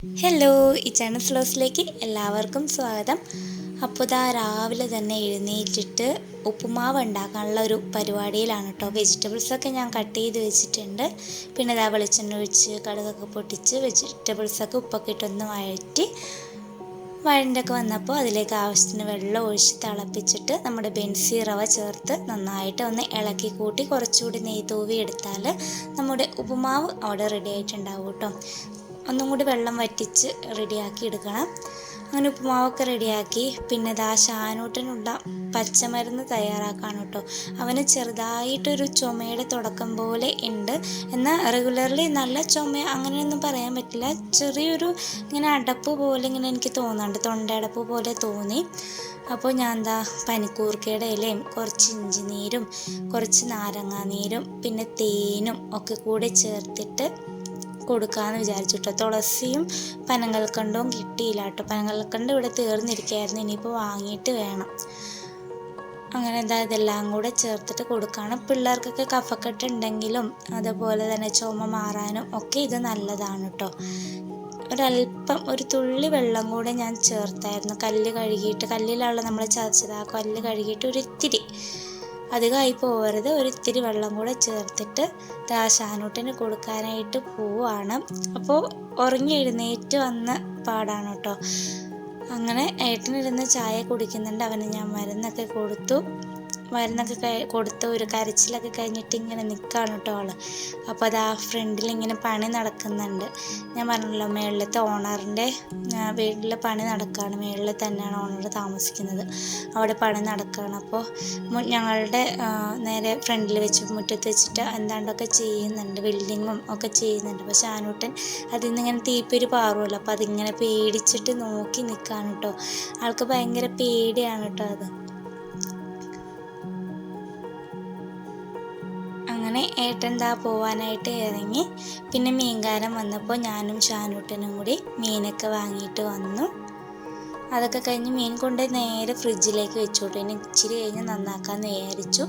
Hello ഈ channel ഫ്ലോസിലേക്ക് എല്ലാവർക്കും സ്വാഗതം. അപ്പോൾ ഇതാ രാവിലെ തന്നെ എഴുന്നേറ്റിട്ട് ഉപ്പുമാവ് ഉണ്ടാക്കാനുള്ള ഒരു പരിപാടിയിലാണ് കേട്ടോ. വെജിറ്റബിൾസൊക്കെ ഞാൻ കട്ട് ചെയ്ത് വെച്ചിട്ടുണ്ട്. പിന്നെ ഇതാ വെളിച്ചെണ്ണ ഒഴിച്ച് കടുകൊക്കെ പൊട്ടിച്ച് വെജിറ്റബിൾസൊക്കെ ഉപ്പൊക്കെ ഇട്ടൊന്ന് വഴറ്റി വഴണ്ടൊക്കെ വന്നപ്പോൾ അതിലേക്ക് ആവശ്യത്തിന് വെള്ളം ഒഴിച്ച് തിളപ്പിച്ചിട്ട് നമ്മുടെ ബെൻസി റവ ചേർത്ത് നന്നായിട്ട് ഒന്ന് ഇളക്കി കൂട്ടി കുറച്ചുകൂടി നെയ്യ് തൂവി എടുത്താൽ നമ്മുടെ ഉപ്പുമാവ് അവിടെ റെഡി ആയിട്ടുണ്ടാവും കേട്ടോ. ഒന്നും കൂടി വെള്ളം വറ്റിച്ച് റെഡിയാക്കി എടുക്കണം. അങ്ങനെ ഉപ്പുമാവൊക്കെ റെഡിയാക്കി. പിന്നെ ദാ ഷാനൂട്ടനുള്ള പച്ചമരുന്ന് തയ്യാറാക്കാണ് കേട്ടോ. അവന് ചെറുതായിട്ടൊരു ചുമയുടെ തുടക്കം പോലെ ഉണ്ട്. എന്നാൽ റെഗുലർലി നല്ല ചുമ അങ്ങനെയൊന്നും പറയാൻ പറ്റില്ല. ചെറിയൊരു ഇങ്ങനെ അടപ്പ് പോലെ ഇങ്ങനെ എനിക്ക് തോന്നുന്നുണ്ട് തൊണ്ടയടപ്പ് പോലെ തോന്നി. അപ്പോൾ ഞാൻ എന്താ പനിക്കൂർക്കയുടെ ഇലയും കുറച്ച് ഇഞ്ചി നീരും കുറച്ച് നാരങ്ങാനീരും പിന്നെ തേനും ഒക്കെ കൂടെ ചേർത്തിട്ട് കൊടുക്കാമെന്ന് വിചാരിച്ചു കേട്ടോ തുളസിയും പനങ്കൽക്കണ്ടവും കിട്ടിയില്ല കേട്ടോ. പനങ്ങൽക്കണ്ട് ഇവിടെ തീർന്നിരിക്കുകയായിരുന്നു ഇനിയിപ്പോൾ വാങ്ങിയിട്ട് വേണം. അങ്ങനെ എന്താ ഇതെല്ലാം കൂടെ ചേർത്തിട്ട് കൊടുക്കുകയാണ് പിള്ളേർക്കൊക്കെ കഫക്കെട്ട് ഉണ്ടെങ്കിലും അതുപോലെ തന്നെ ചുമ മാറാനും ഒക്കെ ഇത് നല്ലതാണ് കേട്ടോ. ഒരല്പം ഒരു തുള്ളി വെള്ളം കൂടെ ഞാൻ ചേർത്തായിരുന്നു. കല്ല് കഴുകിയിട്ട് കല്ലിലുള്ള നമ്മൾ ചതച്ചത്. ആ കല്ല് കഴുകിയിട്ട് ഒരിത്തിരി അധികമായി പോകരുത് ഒരിത്തിരി വെള്ളം കൂടെ ചേർത്തിട്ട് ദാശാനൂട്ടിന് കൊടുക്കാനായിട്ട് പോവാണ്. അപ്പോൾ ഉറങ്ങി എഴുന്നേറ്റ് വന്ന പാടാണ് കേട്ടോ അങ്ങനെ ഏട്ടനിരുന്ന് ചായ കുടിക്കുന്നുണ്ട്. അവന് ഞാൻ മരുന്നൊക്കെ കൊടുത്തു. മരുന്നൊക്കെ കൊടുത്ത് ഒരു കരച്ചിലൊക്കെ കഴിഞ്ഞിട്ട് ഇങ്ങനെ നിൽക്കുകയാണ് കേട്ടോ ആൾ. അപ്പോൾ അത് ആ ഫ്രണ്ടിൽ ഇങ്ങനെ പണി നടക്കുന്നുണ്ട്. ഞാൻ പറഞ്ഞല്ലോ മേളിലത്തെ ഓണറിന്റെ വീട്ടിൽ പണി നടക്കുകയാണ് മേളിൽ തന്നെയാണ് ഓണർ താമസിക്കുന്നത്. അവിടെ പണി നടക്കുകയാണ് അപ്പോൾ ഞങ്ങളുടെ നേരെ ഫ്രണ്ടിൽ വെച്ച് മുറ്റത്ത് വെച്ചിട്ട് എന്താണ്ടൊക്കെ ചെയ്യുന്നുണ്ട്. ബിൽഡിങ്ങും ഒക്കെ ചെയ്യുന്നുണ്ട്. പക്ഷെ ആനൂട്ടൻ അതിൽ നിന്ന് ഇങ്ങനെ തീപ്പൊരു പാറുമല്ലോ അപ്പോൾ അതിങ്ങനെ പേടിച്ചിട്ട് നോക്കി നിൽക്കുകയാണ് കേട്ടോ ആൾക്ക് ഭയങ്കര പേടിയാണ് കേട്ടോ അത്. അങ്ങനെ ഏട്ടൻ ദാ പോവാനായിട്ട് ഇറങ്ങി. പിന്നെ മീൻകാരൻ വന്നപ്പോൾ ഞാനും ഷാനൂട്ടനും കൂടി മീനൊക്കെ വാങ്ങിയിട്ട് വന്നു. അതൊക്കെ കഴിഞ്ഞ് മീൻ കൊണ്ട് നേരെ ഫ്രിഡ്ജിലേക്ക് വെച്ചു കേട്ടോ ഇനി ഇച്ചിരി കഴിഞ്ഞ് നന്നാക്കാമെന്ന് വിചാരിച്ചു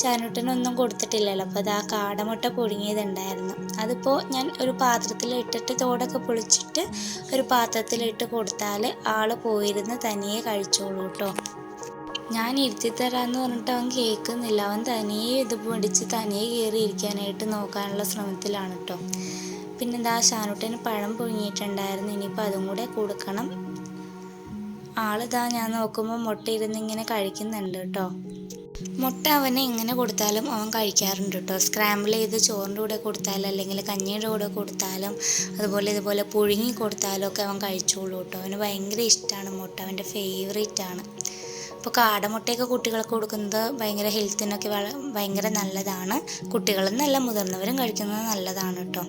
ഷാനൂട്ടനൊന്നും കൊടുത്തിട്ടില്ലല്ലോ. അപ്പോൾ അത് ആ കാടമുട്ട പുഴുങ്ങിയതുണ്ടായിരുന്നു. അതിപ്പോൾ ഞാൻ ഒരു പാത്രത്തിൽ ഇട്ടിട്ട് തോടൊക്കെ പൊളിച്ചിട്ട് ഒരു പാത്രത്തിലിട്ട് കൊടുത്താൽ ആൾ പോയിരുന്ന് തനിയെ കഴിച്ചോളൂ കേട്ടോ ഞാൻ ഇരുത്തി തരാമെന്ന് പറഞ്ഞിട്ട് അവൻ കേൾക്കുന്നില്ല. അവൻ തനിയെ ഇത് പിടിച്ച് തനിയെ കയറി ഇരിക്കാനായിട്ട് നോക്കാനുള്ള ശ്രമത്തിലാണ് കേട്ടോ പിന്നെ എന്താ ഷാനുട്ടന് പഴം പുഴുങ്ങിയിട്ടുണ്ടായിരുന്നു. ഇനിയിപ്പോൾ അതും കൂടെ കൊടുക്കണം. ആളിതാ ഞാൻ നോക്കുമ്പോൾ മുട്ട ഇരുന്ന് ഇങ്ങനെ കഴിക്കുന്നുണ്ട് കേട്ടോ മുട്ട അവനെ എങ്ങനെ കൊടുത്താലും അവൻ കഴിക്കാറുണ്ട് കേട്ടോ സ്ക്രാമ്പിൾ ചെയ്ത് ചോറിന്റെ കൂടെ കൊടുത്താലും അല്ലെങ്കിൽ കഞ്ഞിയുടെ കൂടെ കൊടുത്താലും അതുപോലെ ഇതുപോലെ പുഴുങ്ങി കൊടുത്താലും ഒക്കെ അവൻ കഴിച്ചോളൂ കേട്ടോ അവന് ഭയങ്കര ഇഷ്ടമാണ് മുട്ട. അവന്റെ ഫേവറേറ്റ് ആണ്. അപ്പോൾ കാടമുട്ടയൊക്കെ കുട്ടികൾക്ക് കൊടുക്കുന്നത് ഭയങ്കര ഹെൽത്തിനൊക്കെ ഭയങ്കര നല്ലതാണ്. നല്ല മുതിർന്നവരും കഴിക്കുന്നത് നല്ലതാണ് കേട്ടോ.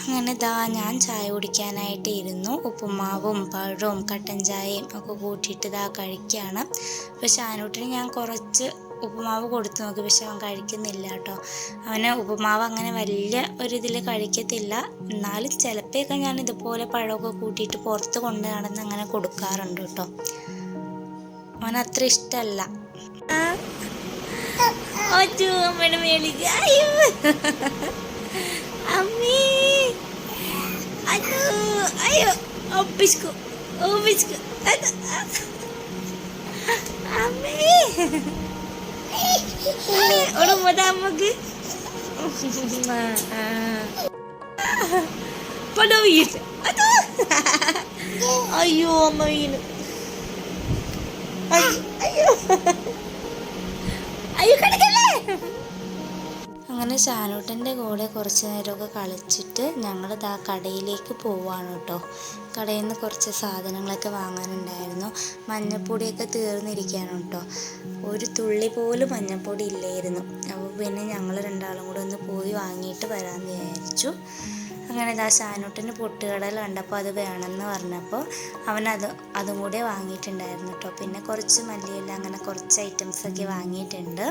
അങ്ങനെ ദാ ഞാൻ ചായ കുടിക്കാനായിട്ട് ഇരുന്നു. ഉപ്പുമാവും പഴവും കട്ടൻ ചായയും ഒക്കെ കൂട്ടിയിട്ട് ദാ കഴിക്കുകയാണ് അപ്പോൾ ഷാനൂട്ടിന് ഞാൻ കുറച്ച് ഉപ്പുമാവ് കൊടുത്തു നോക്കി. പക്ഷെ അവൻ കഴിക്കുന്നില്ല കേട്ടോ. അവന് ഉപ്പുമാവ് അങ്ങനെ വലിയ ഒരിതിൽ കഴിക്കത്തില്ല. എന്നാലും ചിലപ്പോഴൊക്കെ ഞാൻ ഇതുപോലെ പഴമൊക്കെ കൂട്ടിയിട്ട് പുറത്ത് കൊണ്ടു നടന്ന് അങ്ങനെ കൊടുക്കാറുണ്ട് കേട്ടോ. അവൻ അത്ര ഇഷ്ടമല്ല അയ്യോ. അയ്യോ അമ്മ വീണ്. അയ്യോ. അയ്യോ അങ്ങനെ ഷാനൂട്ടന്റെ കൂടെ കുറച്ച് നേരമൊക്കെ കളിച്ചിട്ട് ഞങ്ങൾ ദാ കടയിലേക്ക് പോവാണ് കേട്ടോ. കടയിൽ നിന്ന് കുറച്ച് സാധനങ്ങളൊക്കെ വാങ്ങാനുണ്ടായിരുന്നു. മഞ്ഞപ്പൊടിയൊക്കെ തീർന്നിരിക്കുകയാണ് കേട്ടോ. ഒരു തുള്ളി പോലും മഞ്ഞപ്പൊടി ഇല്ലായിരുന്നു. അപ്പോൾ പിന്നെ ഞങ്ങൾ രണ്ടാളും കൂടെ ഒന്ന് പോയി വാങ്ങിയിട്ട് വരാമെന്ന് വിചാരിച്ചു. അങ്ങനെ ഇതാ ഷാനൂട്ടിന് പൊട്ടുകടൽ കണ്ടപ്പോൾ അത് വേണമെന്ന് പറഞ്ഞപ്പോൾ അവൻ അത് അതും കൂടെ വാങ്ങിയിട്ടുണ്ടായിരുന്നു കേട്ടോ. പിന്നെ കുറച്ച് മല്ലിയില അങ്ങനെ കുറച്ച് ഐറ്റംസൊക്കെ വാങ്ങിയിട്ടുണ്ട്.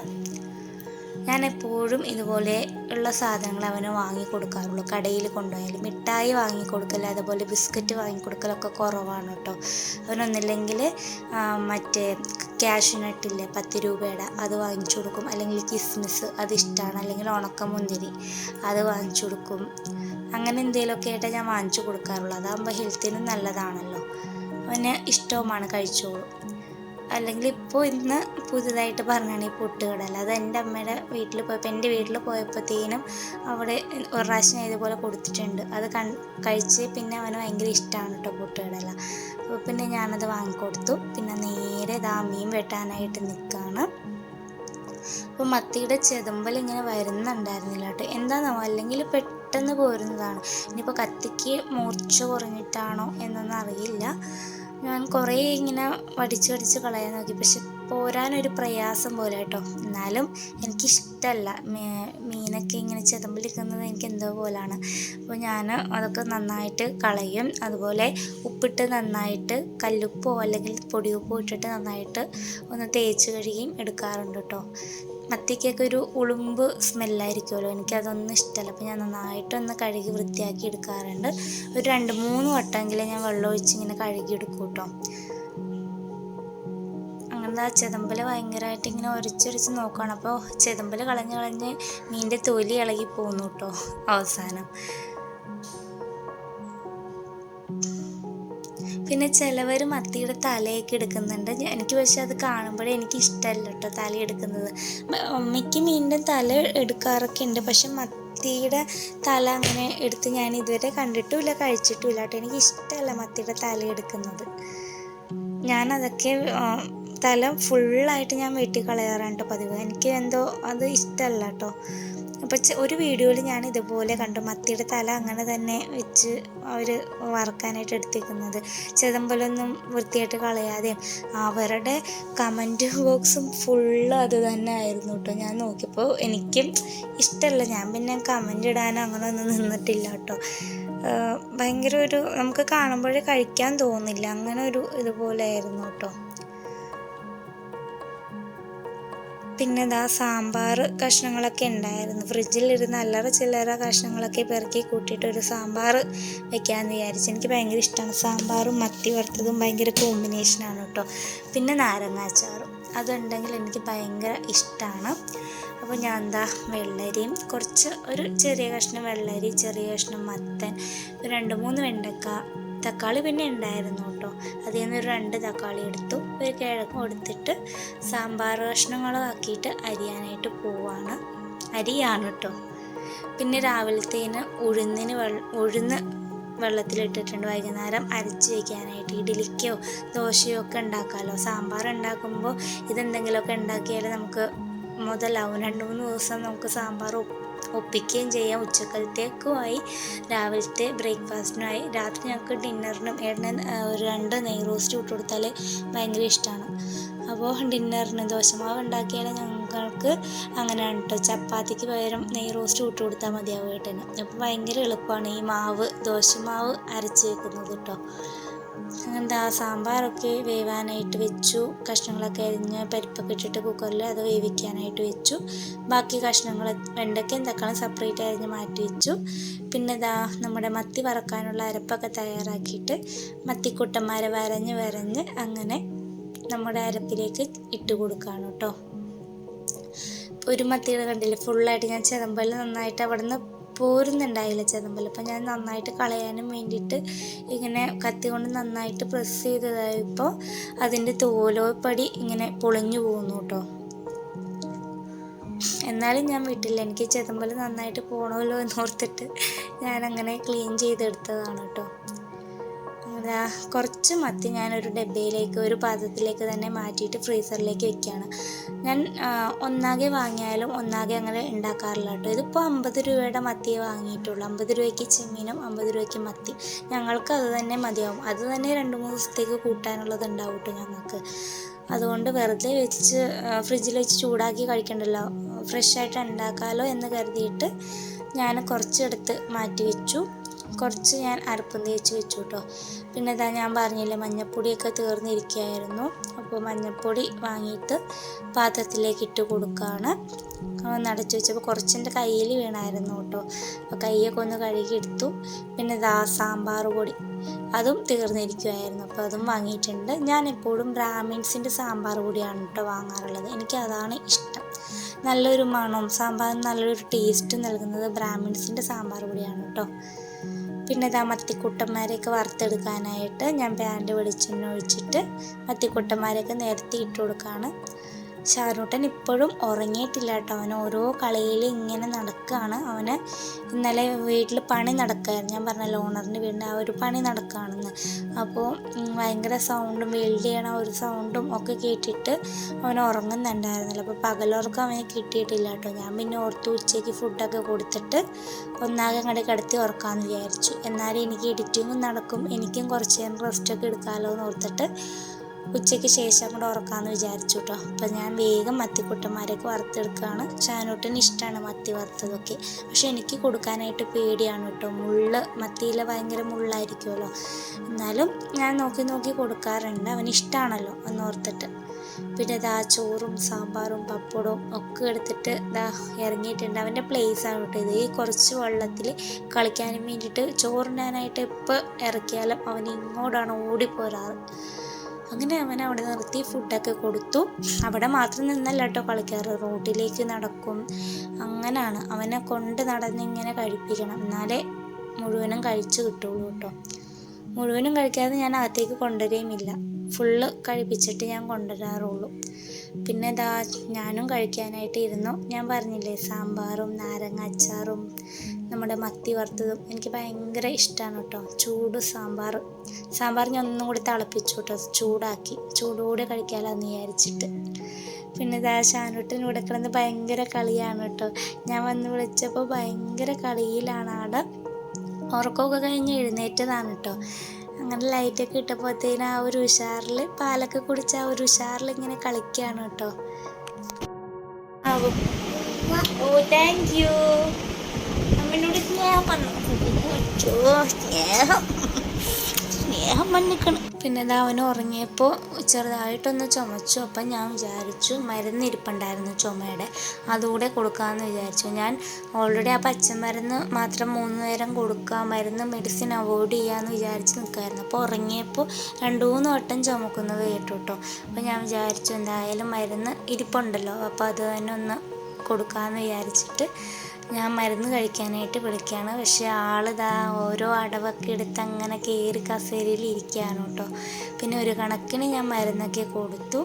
ഞാൻ എപ്പോഴും ഇതുപോലെ ഉള്ള സാധനങ്ങൾ അവന് വാങ്ങി കൊടുക്കാറുള്ളൂ. കടയിൽ കൊണ്ടുപോയാൽ മിഠായി വാങ്ങി കൊടുക്കൽ അതുപോലെ ബിസ്ക്കറ്റ് വാങ്ങി കൊടുക്കലൊക്കെ കുറവാണ് കേട്ടോ. അവനൊന്നില്ലെങ്കിൽ മറ്റേ ക്യാഷ് നട്ടില്ലേ പത്ത് രൂപയുടെ അത് വാങ്ങിച്ചു കൊടുക്കും. അല്ലെങ്കിൽ കിസ്മിസ് അത് ഇഷ്ടമാണ് അല്ലെങ്കിൽ ഉണക്കമുന്തിരി അത് വാങ്ങിച്ചു കൊടുക്കും. അങ്ങനെ എന്തെങ്കിലുമൊക്കെ ആയിട്ട് ഞാൻ വാങ്ങിച്ചു കൊടുക്കാറുള്ളൂ അതാകുമ്പോൾ ഹെൽത്തിനും നല്ലതാണല്ലോ. അവന് ഇഷ്ടവുമാണ് കഴിച്ചോളും. അല്ലെങ്കിൽ ഇപ്പോൾ ഇന്ന് പുതുതായിട്ട് പറഞ്ഞാണ് ഈ പൊട്ടുകടൽ അത് എന്റെ അമ്മയുടെ വീട്ടിൽ പോയപ്പോൾ എന്റെ വീട്ടിൽ പോയപ്പോഴത്തേനും അവിടെ ഒരു പ്രാവശ്യം ഇതുപോലെ കൊടുത്തിട്ടുണ്ട്. അത് കൺ കഴിച്ച് പിന്നെ അവന് ഭയങ്കര ഇഷ്ടമാണ് കേട്ടോ പൊട്ടുകടല അപ്പോൾ പിന്നെ ഞാനത് വാങ്ങിക്കൊടുത്തു. പിന്നെ നേരെ ഇതാ മീൻ വെട്ടാനായിട്ട് നിൽക്കുകയാണ് അപ്പോൾ മത്തിയുടെ ചെതുമ്പൽ ഇങ്ങനെ വരുന്നുണ്ടായിരുന്നില്ല കേട്ടോ എന്താണെന്നോ അല്ലെങ്കിൽ പെട്ടെന്ന് പോരുന്നതാണ്. ഇനിയിപ്പോൾ കത്തിക്ക് മൂർച്ച കുറഞ്ഞിട്ടാണോ എന്നൊന്നും അറിയില്ല. ഞാൻ കുറേ ഇങ്ങനെ വടിച്ച് വടിച്ച് കളയാൻ നോക്കി. പക്ഷെ പോരാനൊരു പ്രയാസം പോലെ കേട്ടോ. എന്നാലും എനിക്കിഷ്ടമല്ല മീനൊക്കെ ഇങ്ങനെ ചെതമ്പിലിരിക്കുന്നത് എനിക്ക് എന്തോ പോലാണ്. അപ്പോൾ ഞാൻ അതൊക്കെ നന്നായിട്ട് കളയും. അതുപോലെ ഉപ്പിട്ട് നന്നായിട്ട് കല്ലുപ്പോ അല്ലെങ്കിൽ പൊടിയുപ്പോ ഇട്ടിട്ട് നന്നായിട്ട് ഒന്ന് തേച്ച് കഴുകിയും എടുക്കാറുണ്ട് കേട്ടോ. മത്തിക്കൊക്കെ ഒരു ഉളുമ്പ് സ്മെല്ലായിരിക്കുമല്ലോ. എനിക്കതൊന്നും ഇഷ്ടമല്ല. അപ്പോൾ ഞാൻ നന്നായിട്ടൊന്ന് കഴുകി വൃത്തിയാക്കി എടുക്കാറുണ്ട്. ഒരു രണ്ട് മൂന്ന് വട്ടമെങ്കിലും ഞാൻ വെള്ളം ഒഴിച്ച് ഇങ്ങനെ കഴുകി എടുക്കും കേട്ടോ അങ്ങനെ ആ ചെതമ്പൽ ഭയങ്കരമായിട്ട് ഇങ്ങനെ ഒരച്ചൊരിച്ച് നോക്കുകയാണ് അപ്പോൾ ചെതമ്പൽ കളഞ്ഞ് കളഞ്ഞ് മീനിന്റെ തൊലി ഇളകി പോകുന്നു കേട്ടോ അവസാനം. പിന്നെ ചിലവർ മത്തിയുടെ തലയൊക്കെ എടുക്കുന്നുണ്ട്. എനിക്ക് പക്ഷെ അത് കാണുമ്പോഴേ എനിക്ക് ഇഷ്ടമല്ല കേട്ടോ തല എടുക്കുന്നത്. അമ്മയ്ക്ക് മീനിന്റെ തല എടുക്കാറൊക്കെ ഉണ്ട്. പക്ഷെ മത്തിയുടെ തല അങ്ങനെ എടുത്ത് ഞാൻ ഇതുവരെ കണ്ടിട്ടുമില്ല കഴിച്ചിട്ടുമില്ല കേട്ടോ. എനിക്ക് ഇഷ്ടമല്ല മത്തിയുടെ തല എടുക്കുന്നത്. ഞാൻ അതൊക്കെ തല ഫുള്ളായിട്ട് ഞാൻ വെട്ടി കളയാറാണ് കേട്ടോ പതിവ്. എനിക്ക് എന്തോ അത് ഇഷ്ടമല്ല കേട്ടോ. അപ്പോൾ ഒരു വീഡിയോയിൽ ഞാൻ ഇതുപോലെ കണ്ടു. മത്തിയുടെ തല അങ്ങനെ തന്നെ വെച്ച് അവർ വറക്കാനായിട്ട് എടുത്തേക്കുന്നത്. ചെതമ്പലൊന്നും വൃത്തിയായിട്ട് കളയാതെയും അവരുടെ കമന്റ് ബോക്സും ഫുള്ള് അത് തന്നെ ആയിരുന്നു കേട്ടോ ഞാൻ നോക്കിയപ്പോൾ എനിക്കും ഇഷ്ടമല്ല ഞാൻ പിന്നെ കമന്റ് ഇടാനോ അങ്ങനെ ഒന്നും നിന്നിട്ടില്ല കേട്ടോ ഭയങ്കര ഒരു നമുക്ക് കാണുമ്പോഴേ കഴിക്കാൻ തോന്നില്ല. അങ്ങനെ ഒരു ഇതുപോലെ ആയിരുന്നു കേട്ടോ പിന്നെ ഇതാ സാമ്പാർ കഷ്ണങ്ങളൊക്കെ ഉണ്ടായിരുന്നു. ഫ്രിഡ്ജിലിരുന്ന് അല്ലറ ചില്ലറ കഷ്ണങ്ങളൊക്കെ പെറുക്കി കൂട്ടിയിട്ട് ഒരു സാമ്പാർ വെക്കാമെന്ന് വിചാരിച്ചു. എനിക്ക് ഭയങ്കര ഇഷ്ടമാണ് സാമ്പാറും മത്തി വറുത്തതും ഭയങ്കര കോമ്പിനേഷനാണ് കേട്ടോ. പിന്നെ നാരങ്ങാച്ചാറും അതുണ്ടെങ്കിൽ എനിക്ക് ഭയങ്കര ഇഷ്ടമാണ് അപ്പോൾ ഞാൻ എന്താ വെള്ളരിയും കുറച്ച് ഒരു ചെറിയ കഷ്ണം വെള്ളരി ചെറിയ കഷ്ണം മത്തൻ രണ്ട് മൂന്ന് വെണ്ടക്ക തക്കാളി പിന്നെ ഉണ്ടായിരുന്നു കേട്ടോ. അതിൽ നിന്ന് രണ്ട് തക്കാളി എടുത്തു. ഒരു കിഴങ്ങ് കൊടുത്തിട്ട് സാമ്പാർ കഷ്ണങ്ങളും ആക്കിയിട്ട് അരിയാനായിട്ട് പോവാണ്. അരിയാണ് കേട്ടോ. പിന്നെ രാവിലത്തേന് ഉഴുന്നിന് വെള്ള ഉഴുന്ന് വെള്ളത്തിലിട്ടിട്ടുണ്ട്. വൈകുന്നേരം അരച്ച് വയ്ക്കാനായിട്ട് ഇഡ്ഡലിക്കോ ദോശയോ ഒക്കെ ഉണ്ടാക്കാമല്ലോ സാമ്പാർ ഉണ്ടാക്കുമ്പോൾ ഇതെന്തെങ്കിലുമൊക്കെ ഉണ്ടാക്കിയാൽ നമുക്ക് മുതലാവും. രണ്ട് മൂന്ന് ദിവസം നമുക്ക് സാമ്പാർ ഒപ്പിക്കുകയും ചെയ്യാം. ഉച്ചക്കലത്തേക്കുമായി രാവിലത്തെ ബ്രേക്ക്ഫാസ്റ്റിനുമായി രാത്രി ഞങ്ങൾക്ക് ഡിന്നറിനും ഏട്ടന് ഒരു രണ്ട് നെയ് റോസ്റ്റ് ഇട്ട് കൊടുത്താൽ ഭയങ്കര ഇഷ്ടമാണ്. അപ്പോൾ ഡിന്നറിന് ദോശമാവ് ഉണ്ടാക്കിയാൽ ഞങ്ങൾക്ക് അങ്ങനെയാണ് കേട്ടോ. ചപ്പാത്തിക്ക് പകരം നെയ് റോസ്റ്റ് ഇട്ട് കൊടുത്താൽ മതിയാവും ഏട്ടന്. അപ്പോൾ ഭയങ്കര എളുപ്പമാണ് ഈ മാവ് ദോശമാവ് അരച്ച് വെക്കുന്നത് കേട്ടോ. അങ്ങനത്തെ ആ സാമ്പാറൊക്കെ വേവാനായിട്ട് വെച്ചു. കഷ്ണങ്ങളൊക്കെ അരിഞ്ഞ് പരിപ്പൊക്കെ ഇട്ടിട്ട് കുക്കറിൽ അത് വേവിക്കാനായിട്ട് വെച്ചു. ബാക്കി കഷ്ണങ്ങൾ വെണ്ടയ്ക്കയും തക്കാളും സെപ്പറേറ്റ് അരിഞ്ഞ് മാറ്റി വെച്ചു. പിന്നെ ഇതാ നമ്മുടെ മത്തി വറക്കാനുള്ള അരപ്പൊക്കെ തയ്യാറാക്കിയിട്ട് മത്തിക്കുട്ടന്മാരെ വരഞ്ഞ് വരഞ്ഞ് അങ്ങനെ നമ്മുടെ അരപ്പിലേക്ക് ഇട്ട് കൊടുക്കുകയാണ് കേട്ടോ. ഒരു മത്തിയുടെ കണ്ടില്ലേ ഫുള്ളായിട്ട് ഞാൻ ചെതമ്പൽ നന്നായിട്ട് അവിടെ നിന്ന് പോരുന്നുണ്ടായില്ല ചെതമ്പൽ അപ്പം ഞാൻ നന്നായിട്ട് കളയാനും വേണ്ടിയിട്ട് ഇങ്ങനെ കത്തി കൊണ്ട് നന്നായിട്ട് പ്രസ് ചെയ്തതായപ്പോൾ അതിന്റെ തോലോപ്പടി ഇങ്ങനെ പൊളിഞ്ഞു പോകുന്നു കേട്ടോ എന്നാലും ഞാൻ വിട്ടില്ല. എനിക്ക് ചെതമ്പൽ നന്നായിട്ട് പോകണമല്ലോ എന്ന് ഓർത്തിട്ട് ഞാൻ അങ്ങനെ ക്ലീൻ ചെയ്തെടുത്തതാണ് കേട്ടോ കുറച്ച് മത്തി ഞാനൊരു ഡബ്ബയിലേക്ക് ഒരു പാത്രത്തിലേക്ക് തന്നെ മാറ്റിയിട്ട് ഫ്രീസറിലേക്ക് വെക്കുകയാണ്. ഞാൻ ഒന്നാകെ വാങ്ങിയാലും ഒന്നാകെ അങ്ങനെ ഉണ്ടാക്കാറില്ല കേട്ടോ. ഇതിപ്പോൾ അമ്പത് രൂപയുടെ മത്തിയെ വാങ്ങിയിട്ടുള്ളൂ. അമ്പത് രൂപയ്ക്ക് ചെമ്മീനും അമ്പത് രൂപയ്ക്ക് മത്തി. ഞങ്ങൾക്ക് അത് തന്നെ മതിയാവും. അത് തന്നെ രണ്ട് മൂന്ന് ദിവസത്തേക്ക് കൂട്ടാനുള്ളത് ഉണ്ടാവും കേട്ടോ ഞങ്ങൾക്ക്. അതുകൊണ്ട് വെറുതെ വെച്ച് ഫ്രിഡ്ജിൽ വെച്ച് ചൂടാക്കി കഴിക്കണ്ടല്ലോ. ഫ്രഷ് ആയിട്ട് ഉണ്ടാക്കാമല്ലോ എന്ന് കരുതിയിട്ട് ഞാൻ കുറച്ചെടുത്ത് മാറ്റി വെച്ചു. കുറച്ച് ഞാൻ അരപ്പും തേച്ച് വെച്ചു കേട്ടോ പിന്നെ ഇതാ ഞാൻ പറഞ്ഞില്ലേ മഞ്ഞപ്പൊടിയൊക്കെ തീർന്നിരിക്കുകയായിരുന്നു. അപ്പോൾ മഞ്ഞപ്പൊടി വാങ്ങിയിട്ട് പാത്രത്തിലേക്ക് ഇട്ട് കൊടുക്കുകയാണ് ഒന്ന് അടച്ചു വെച്ചപ്പോൾ കുറച്ചെന്റെ കയ്യിൽ വീണായിരുന്നു കേട്ടോ. അപ്പോൾ കൈയൊക്കെ ഒന്ന് കഴുകിയെടുത്തു പിന്നെ ഇതാ സാമ്പാർ പൊടി. അതും തീർന്നിരിക്കുമായിരുന്നു അപ്പോൾ അതും വാങ്ങിയിട്ടുണ്ട്. ഞാൻ എപ്പോഴും ബ്രാഹ്മിൻസിന്റെ സാമ്പാർ പൊടിയാണ് കേട്ടോ വാങ്ങാറുള്ളത്. എനിക്ക് അതാണ് ഇഷ്ടം. നല്ലൊരു മണവും സാമ്പാറിന് നല്ലൊരു ടേസ്റ്റും നൽകുന്നത് ബ്രാഹ്മിൻസിന്റെ സാമ്പാർ പൊടിയാണ് കേട്ടോ. പിന്നെ ഇതാ മത്തിക്കുട്ടന്മാരെയൊക്കെ വറുത്തെടുക്കാനായിട്ട് ഞാൻ പാന്റ് വെളിച്ചെണ്ണ ഒഴിച്ചിട്ട് മത്തിക്കുട്ടന്മാരെയൊക്കെ നിരത്തി ഇട്ട് കൊടുക്കുകയാണ് ഷാരൂട്ടൻ ഇപ്പോഴും ഉറങ്ങിയിട്ടില്ല കേട്ടോ. അവൻ ഓരോ കളിയിൽ ഇങ്ങനെ നടക്കുകയാണ് അവന് ഇന്നലെ വീട്ടിൽ പണി നടക്കുകയായിരുന്നു ഞാൻ പറഞ്ഞല്ലോ ഓണറിന്റെ വീടിന്റെ ആ ഒരു പണി നടക്കുകയാണെന്ന് അപ്പോൾ ഭയങ്കര സൗണ്ടും വെൽഡ് ചെയ്യണ ഒരു സൗണ്ടും ഒക്കെ കേട്ടിട്ട് അവൻ ഉറങ്ങുന്നുണ്ടായിരുന്നില്ല. അപ്പോൾ പകലുറക്കം അവന് കിട്ടിയിട്ടില്ല കേട്ടോ. ഞാൻ പിന്നെ ഓർത്ത് ഉച്ചയ്ക്ക് ഫുഡൊക്കെ കൊടുത്തിട്ട് ഒന്നാകെ അങ്ങോട്ട് കിടത്തി ഉറക്കാമെന്ന് വിചാരിച്ചു. എന്നാലും എനിക്ക് എഡിറ്റിങ്ങും നടക്കും. എനിക്കും കുറച്ച് നേരം റെസ്റ്റൊക്കെ എടുക്കാമല്ലോ എന്ന് ഓർത്തിട്ട് ഉച്ചയ്ക്ക് ശേഷം കൂടെ ഉറക്കാമെന്ന് വിചാരിച്ചു കേട്ടോ അപ്പം ഞാൻ വേഗം മത്തിക്കുട്ടന്മാരൊക്കെ വറുത്തെടുക്കുകയാണ് ഷാനൂട്ടിന് ഇഷ്ടമാണ് മത്തി വറുത്തതൊക്കെ. പക്ഷെ എനിക്ക് കൊടുക്കാനായിട്ട് പേടിയാണ് കേട്ടോ. മുള്ള് മത്തിയിലെ ഭയങ്കര മുള്ളായിരിക്കുമല്ലോ. എന്നാലും ഞാൻ നോക്കി നോക്കി കൊടുക്കാറുണ്ട്. അവന് ഇഷ്ടമാണല്ലോ എന്ന് ഓർത്തിട്ട്. പിന്നെ ഇതാ ചോറും സാമ്പാറും പപ്പടവും ഒക്കെ എടുത്തിട്ട് ഇതാ ഇറങ്ങിയിട്ടുണ്ട്. അവന്റെ പ്ലേസ് ആണ് കേട്ടോ ഇത്. ഈ കുറച്ച് വെള്ളത്തിൽ കളിക്കാനും വേണ്ടിയിട്ട് ചോറിനാനായിട്ട് എപ്പോൾ ഇറക്കിയാലും അവൻ ഇങ്ങോട്ടാണ് ഓടിപ്പോരാറ്. അങ്ങനെ അവൻ അവിടെ നിർത്തി ഫുഡൊക്കെ കൊടുത്തു. അവിടെ മാത്രം നിന്നല്ല കേട്ടോ കളിക്കാറ്. റോഡിലേക്ക് നടക്കും. അങ്ങനെയാണ് അവനെ കൊണ്ട് നടന്നിങ്ങനെ കഴിപ്പിക്കണം. എന്നാലേ മുഴുവനും കഴിച്ചു കിട്ടുള്ളൂ കേട്ടോ. മുഴുവനും കഴിക്കാതെ ഞാൻ അകത്തേക്ക് കൊണ്ടുവരികയുമില്ല ഫുള്ള് കഴിപ്പിച്ചിട്ട് ഞാൻ കൊണ്ടുവരാറുള്ളൂ. പിന്നെ ഇതാ ഞാനും കഴിക്കാനായിട്ട് ഇരുന്നു. ഞാൻ പറഞ്ഞില്ലേ സാമ്പാറും നാരങ്ങ അച്ചാറും നമ്മുടെ മത്തി വറുത്തതും എനിക്ക് ഭയങ്കര ഇഷ്ടമാണ് കേട്ടോ ചൂട് സാമ്പാർ. സാമ്പാർ ഞാൻ ഒന്നും കൂടി തിളപ്പിച്ചു കേട്ടോ ചൂടാക്കി. ചൂടോടെ കഴിക്കാമല്ലോ എന്ന് വിചാരിച്ചിട്ട്. പിന്നെ ഇതാ ഷാനുട്ടൻ ഇവിടെ കിടന്ന് ഭയങ്കര കളിയാണ് കേട്ടോ ഞാൻ വന്ന് വിളിച്ചപ്പോൾ ഭയങ്കര കളിയിലാണ് ആടെ. ഉറക്കമൊക്കെ കഴിഞ്ഞ് എഴുന്നേറ്റതാണ് കേട്ടോ അങ്ങനെ ലൈറ്റൊക്കെ ഇട്ടപ്പോഴത്തേന് ആ ഒരു ഉഷാറിൽ പാലൊക്കെ കുടിച്ച് ആ ഒരു ഉഷാറിൽ ഇങ്ങനെ കളിക്കുകയാണ് കേട്ടോ. ഓ പറഞ്ഞു. സ്നേഹം. സ്നേഹം വന്നിക്കണം. പിന്നെ അത് അവന് ഉറങ്ങിയപ്പോൾ ചെറുതായിട്ടൊന്ന് ചുമച്ചു. അപ്പം ഞാൻ വിചാരിച്ചു മരുന്ന് ഇരിപ്പുണ്ടായിരുന്നു ചുമയുടെ. അതുകൂടെ കൊടുക്കാമെന്ന് വിചാരിച്ചു. ഞാൻ ഓൾറെഡി ആ പച്ചമരുന്ന് മാത്രം മൂന്ന് നേരം കൊടുക്കുക മരുന്ന് മെഡിസിൻ അവോയ്ഡ് ചെയ്യാമെന്ന് വിചാരിച്ച് നിൽക്കുമായിരുന്നു അപ്പോൾ ഉറങ്ങിയപ്പോൾ രണ്ട് മൂന്ന് വട്ടം ചുമക്കുന്നത് കേട്ടു കേട്ടോ അപ്പോൾ ഞാൻ വിചാരിച്ചു എന്തായാലും മരുന്ന് ഇരിപ്പുണ്ടല്ലോ. അപ്പോൾ അത് തന്നെ ഒന്ന് കൊടുക്കാമെന്ന് വിചാരിച്ചിട്ട് ഞാൻ മരുന്ന് കഴിക്കാനായിട്ട് വിളിക്കുകയാണ്. പക്ഷെ ആളിതാ ഓരോ അടവൊക്കെ എടുത്ത് അങ്ങനെ കയറി കസേരയിൽ ഇരിക്കുകയാണ് കേട്ടോ. പിന്നെ ഒരു കണക്കിന് ഞാൻ മരുന്നൊക്കെ കൊടുത്തു.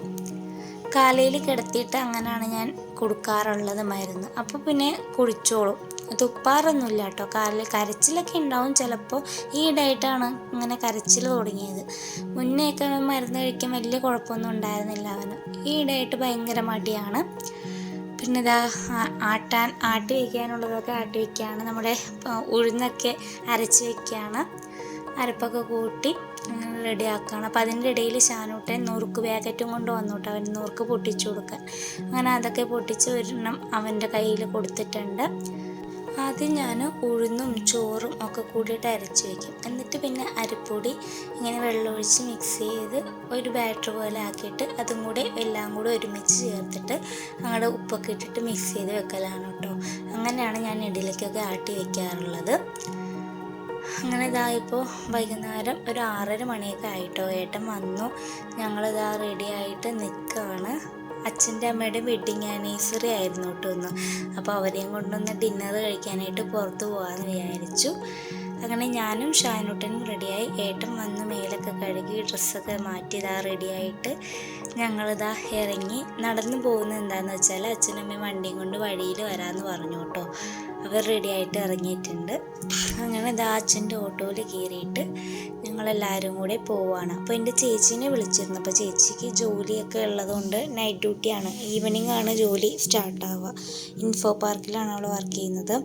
കാലയിൽ കിടത്തിയിട്ട് അങ്ങനെയാണ് ഞാൻ കൊടുക്കാറുള്ളത് മരുന്ന്. അപ്പോൾ പിന്നെ കുടിച്ചോളും. തുപ്പാറൊന്നുമില്ല കേട്ടോ. കാലിൽ കരച്ചിലൊക്കെ ഉണ്ടാവും ചിലപ്പോൾ. ഈയിടെയായിട്ടാണ് ഇങ്ങനെ കരച്ചിൽ തുടങ്ങിയത്. മുന്നേയൊക്കെ മരുന്ന് കഴിക്കാൻ വലിയ കുഴപ്പമൊന്നും ഉണ്ടായിരുന്നില്ല. അവന് ഈയിടെയായിട്ട് ഭയങ്കര മടിയാണ്. പിന്നെ ഇതാ ആട്ടാൻ ആട്ടി വയ്ക്കാനുള്ളതൊക്കെ ആട്ടി വയ്ക്കുകയാണ് നമ്മുടെ ഉഴുന്നൊക്കെ അരച്ച് വയ്ക്കുകയാണ് അരപ്പൊക്കെ കൂട്ടി റെഡി ആക്കുകയാണ് അപ്പോൾ അതിന്റെ ഇടയിൽ ശാനൂട്ടൻ നുറുക്ക് പാക്കറ്റും കൊണ്ട് വന്നോട്ട് അവൻ നുറുക്ക് പൊട്ടിച്ചു കൊടുക്കാൻ. അങ്ങനെ അതൊക്കെ പൊട്ടിച്ച് ഒരെണ്ണം അവന്റെ കയ്യിൽ കൊടുത്തിട്ടുണ്ട്. ആദ്യം ഞാൻ ഉഴുന്നും ചോറും ഒക്കെ കൂടിയിട്ട് അരച്ച് വയ്ക്കും. എന്നിട്ട് പിന്നെ അരിപ്പൊടി ഇങ്ങനെ വെള്ളമൊഴിച്ച് മിക്സ് ചെയ്ത് ഒരു ബാറ്റർ പോലെ ആക്കിയിട്ട് അതും കൂടെ എല്ലാം കൂടെ ഒരുമിച്ച് ചേർത്തിട്ട് അങ്ങോട്ട് ഉപ്പൊക്കെ ഇട്ടിട്ട് മിക്സ് ചെയ്ത് വെക്കലാണ് കേട്ടോ അങ്ങനെയാണ് ഞാൻ ഇഡലിക്കൊക്കെ ആട്ടി വെക്കാറുള്ളത്. അങ്ങനെ ഇതായിപ്പോൾ വൈകുന്നേരം ഒരു ആറര മണിയൊക്കെ ആയിട്ടോ. ഏട്ടൻ വന്നു. ഞങ്ങളിതാ റെഡി ആയിട്ട് നിൽക്കുകയാണ് അച്ഛന്റെ അമ്മയുടെ വെഡ്ഡിങ് ആനിവേഴ്സറി ആയിരുന്നു കേട്ടോ ഒന്ന് അപ്പോൾ അവരെയും കൊണ്ടൊന്ന് ഡിന്നർ കഴിക്കാനായിട്ട് പുറത്ത് പോകാമെന്ന് വിചാരിച്ചു. അങ്ങനെ ഞാനും ഷാനുട്ടനും റെഡിയായി ഏട്ടൻ വന്ന് മേലൊക്കെ കഴുകി ഡ്രസ്സൊക്കെ മാറ്റി ഇതാ റെഡിയായിട്ട് ഞങ്ങളിതാ ഇറങ്ങി. നടന്നു പോകുന്നത് എന്താണെന്ന് വെച്ചാൽ അച്ഛനമ്മയും വണ്ടിയും കൊണ്ട് വഴിയിൽ വരാമെന്ന് പറഞ്ഞു കേട്ടോ. അവർ റെഡിയായിട്ട് ഇറങ്ങിയിട്ടുണ്ട്. അങ്ങനെ ഇതാ അച്ഛന്റെ ഓട്ടോയിൽ കയറിയിട്ട് ഞങ്ങളെല്ലാവരും കൂടെ പോവാണ്. അപ്പോൾ എന്റെ ചേച്ചീനെ വിളിച്ചിരുന്നു. അപ്പോൾ ചേച്ചിക്ക് ജോലിയൊക്കെ ഉള്ളതുകൊണ്ട് നൈറ്റ് ഡ്യൂട്ടിയാണ് ഈവനിങ് ആണ് ജോലി സ്റ്റാർട്ട് ആവുക. ഇൻഫോ പാർക്കിലാണ് അവൾ വർക്ക് ചെയ്യുന്നത്.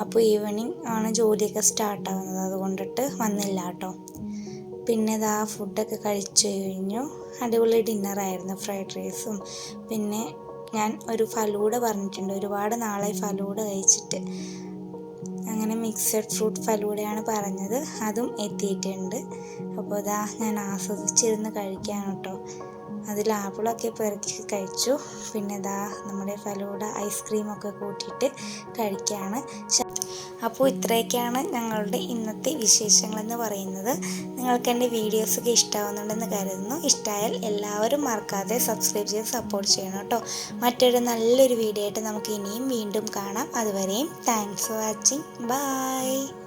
അപ്പോൾ ഈവനിങ് ആണ് ജോലിയൊക്കെ സ്റ്റാർട്ട് ആവുന്നത് അതുകൊണ്ടിട്ട് വന്നില്ല കേട്ടോ. പിന്നെ ഇതാ ഫുഡൊക്കെ കഴിച്ചു കഴിഞ്ഞു. അടിപൊളി ഡിന്നറായിരുന്നു ഫ്രൈഡ് റൈസും പിന്നെ ഞാൻ ഒരു ഫലൂഡ പറഞ്ഞിട്ടുണ്ട്. ഒരുപാട് നാളായി ഫലൂഡ കഴിച്ചിട്ട്. അങ്ങനെ മിക്സഡ് ഫ്രൂട്ട് ഫലൂഡയാണ് പറഞ്ഞത്. അതും എത്തിയിട്ടുണ്ട്. അപ്പോൾ ഇതാ ഞാൻ ആസ്വദിച്ചിരുന്ന് കഴിക്കാൻ കേട്ടോ. അതിൽ ആപ്പിളൊക്കെ പെറുക്കി കഴിച്ചു. പിന്നെ ഇതാ നമ്മുടെ ഫലൂഡ ഐസ്ക്രീമൊക്കെ കൂട്ടിയിട്ട് കഴിക്കുകയാണ് അപ്പോൾ ഇത്രയൊക്കെയാണ് ഞങ്ങളുടെ ഇന്നത്തെ വിശേഷങ്ങളെന്ന് പറയുന്നത്. നിങ്ങൾക്ക് എന്റെ വീഡിയോസൊക്കെ ഇഷ്ടമാവുന്നുണ്ടെന്ന് കരുതുന്നു. ഇഷ്ടമായാൽ എല്ലാവരും മറക്കാതെ സബ്സ്ക്രൈബ് ചെയ്ത് സപ്പോർട്ട് ചെയ്യണം കേട്ടോ. മറ്റൊരു നല്ലൊരു വീഡിയോ ആയിട്ട് നമുക്ക് ഇനിയും വീണ്ടും കാണാം. അതുവരെയും താങ്ക്സ് ഫോർ വാച്ചിങ് ബൈ